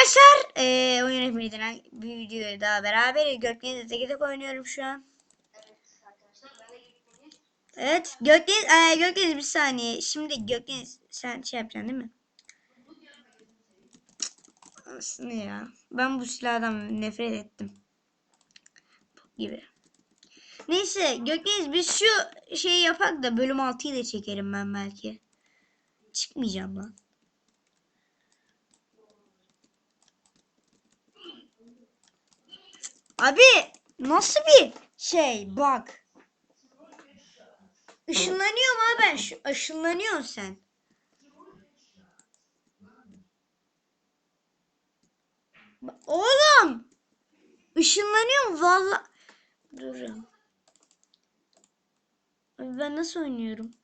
arkadaşlar. Ee, oyun efendinden bir videoya daha beraber Gökdeniz'de tek tek oynuyorum şu an. Evet Gökdeniz, ee, Gökdeniz bir saniye. Şimdi Gökdeniz sen şey yapacaksın değil mi? Aslında ya. Ben bu silahdan nefret ettim. Gibi. Neyse Gökdeniz biz şu şeyi yapak da bölüm 6'yı da çekerim ben belki. Çıkmayacağım lan. Abi nasıl bir şey bak. Işınlanıyorum abi ben. Şu, ışınlanıyorsun sen. Oğlum. Işınlanıyorum valla. Durun. Ben nasıl oynuyorum?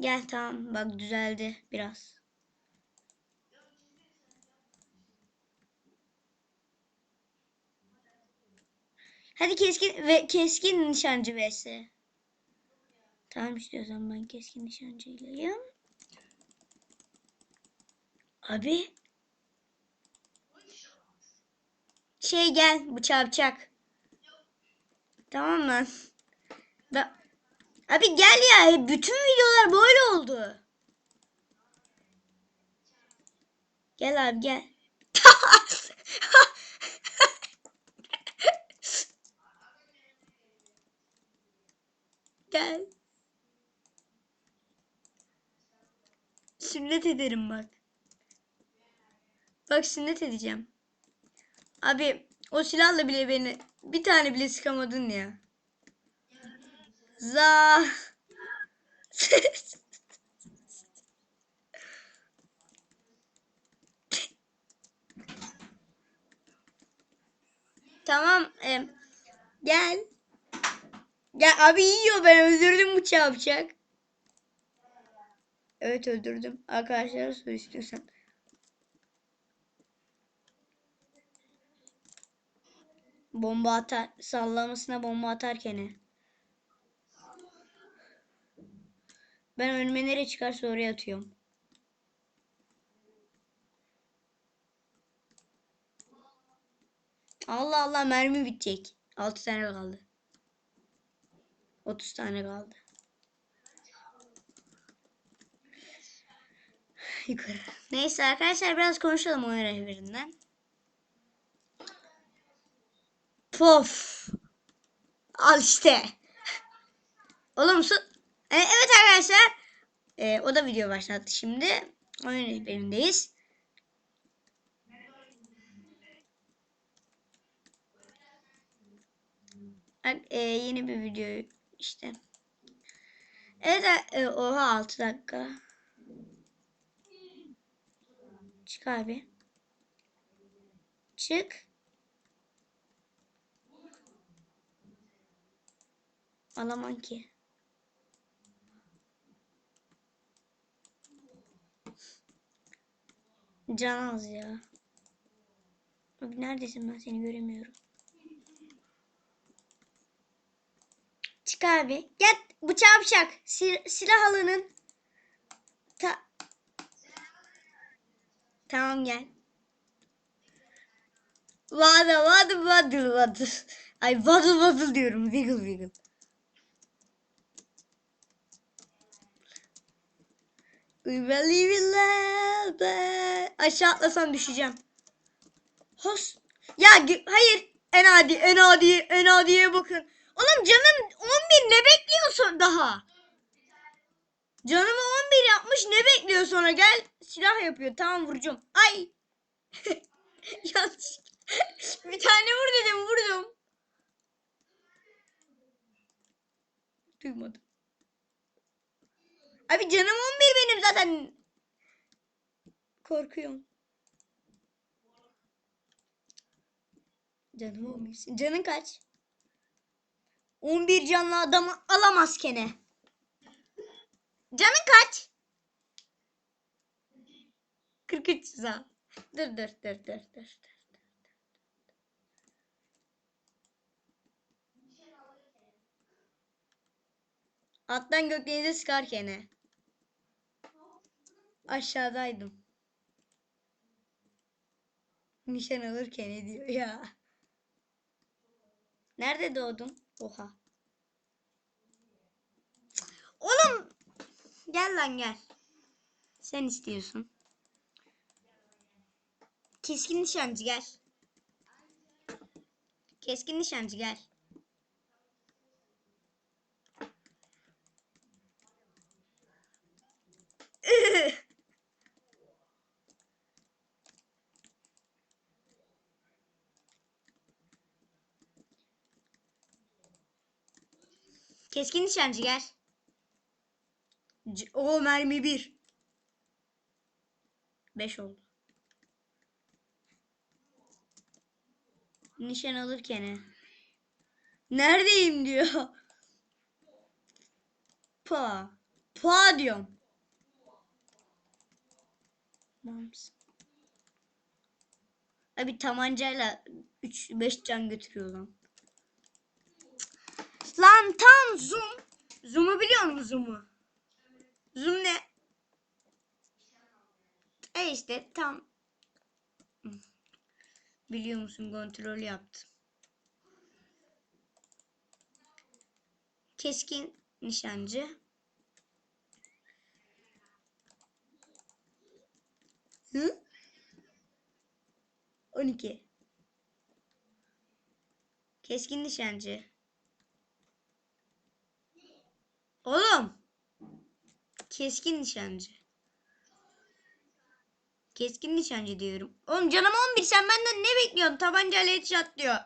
Gel tamam bak düzeldi biraz. Hadi keskin ve keskin nişancı vs. Tamam istiyorsan ben keskin nişancıylayım. Abi. Şey gel bıçağı bıçak. Tamam lan. Ben... Abi gel ya bütün videolar böyle oldu. Gel abi gel. gel. Sünnet ederim bak. Bak sünnet edeceğim. Abi o silahla bile beni bir tane bile sıkamadın ya. Za. tamam. em, gel. Gel abi yiyor ben öldürdüm bıçağı bıçak. Evet öldürdüm. Arkadaşlara sor istiyorsan. Bomba atar. Sallamasına bomba atarken. Ben önüme nereye çıkarsa oraya atıyorum. Allah Allah mermi bitecek. 6 tane kaldı. 30 tane kaldı. Yukarı. Neyse arkadaşlar biraz konuşalım oyun rehberinden. Pof. Al işte. Oğlum su... E, evet arkadaşlar. E, o da video başlattı şimdi. Oyun rehberindeyiz. E, yeni bir video işte. Evet e, oha 6 dakika. Çık abi. Çık. Alamam ki. Can ya. Abi neredesin ben seni göremiyorum. Çık abi. Gel bıçağı bıçak. Sil silah alının. Ta tamam gel. Vadı vadı vadı vadı. Ay vadı vadı diyorum. Wiggle wiggle. Aşağı atlasam düşeceğim. Hos. Ya hayır. En adi, en adi, en adiye bakın. Oğlum canım 11 ne bekliyorsun daha? Canımı 11 yapmış ne bekliyor sonra gel silah yapıyor tamam vuracağım. Ay. Yanlış. Bir tane vur dedim vurdum. Duymadım. Abi canım 11 benim zaten. Korkuyorum. Canım 11. Canın kaç? 11 canlı adamı alamaz kene. Canın kaç? 43 za. Dur dur dur dur dur. Attan gökdenize sıkarken. Aşağıdaydım. Nişan alırken ne ya. Nerede doğdun? Oha. Oğlum. Gel lan gel. Sen istiyorsun. Keskin nişancı gel. Keskin nişancı gel. Keskin nişancı gel. C- o mermi bir. Beş oldu. Nişan alırken. Neredeyim diyor. Pa. Pa diyorum. Mams. Abi tabancayla 3 5 can götürüyor lan. Lan tam zoom. Zoom'u biliyor musun zoom'u? Zoom ne? E işte tam. Biliyor musun kontrol yaptım. Keskin nişancı. Hı? 12. Keskin nişancı. Oğlum. Keskin nişancı. Keskin nişancı diyorum. Oğlum canım 11 sen benden ne bekliyorsun? Tabancayla headshot diyor.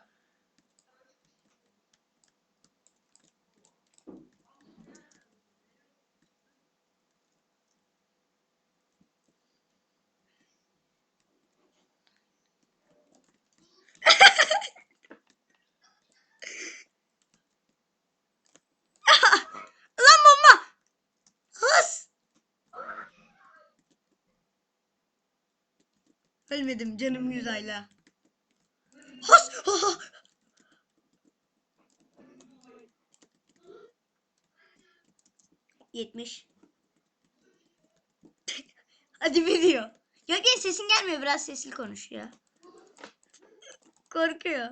Lan bomba! Hız! Ölmedim canım yüz ayla. Hız! Ha! Yetmiş. Hadi video. Yok ya sesin gelmiyor biraz sesli konuş ya. Korkuyor.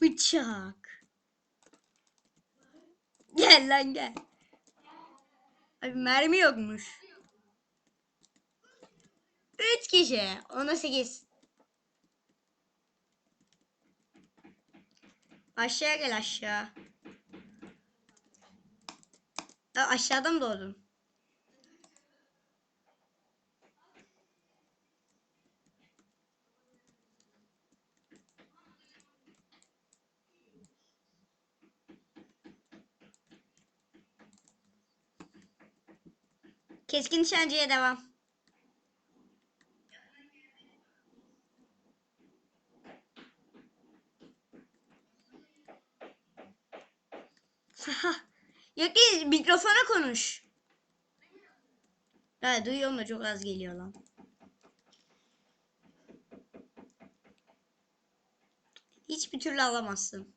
Bıçak. Gel lan gel. Abi mermi yokmuş. 3 kişi. Ona 8. Aşağıya gel aşağı. Aa, aşağıdan doğdun. Keskin nişancıya devam. Yok değil mikrofona konuş. Ha duyuyorum da çok az geliyor lan. Hiçbir türlü alamazsın.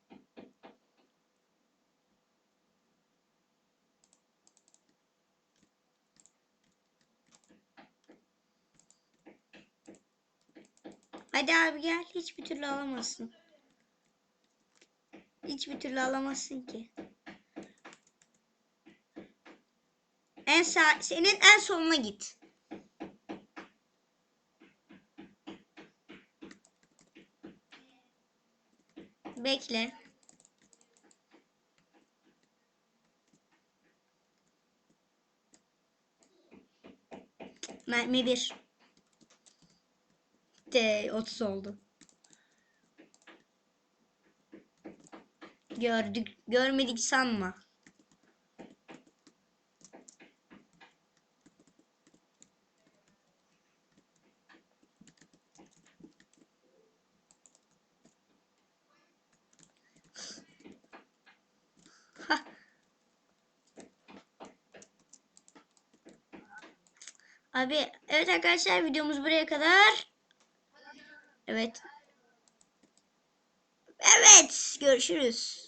Hadi abi gel. Hiçbir türlü alamazsın. Hiçbir türlü alamazsın ki. En sağ, senin en soluna git. Bekle. Mermi bir. De 30 oldu. Gördük, görmedik sanma. Abi evet arkadaşlar videomuz buraya kadar. Evet. Evet görüşürüz.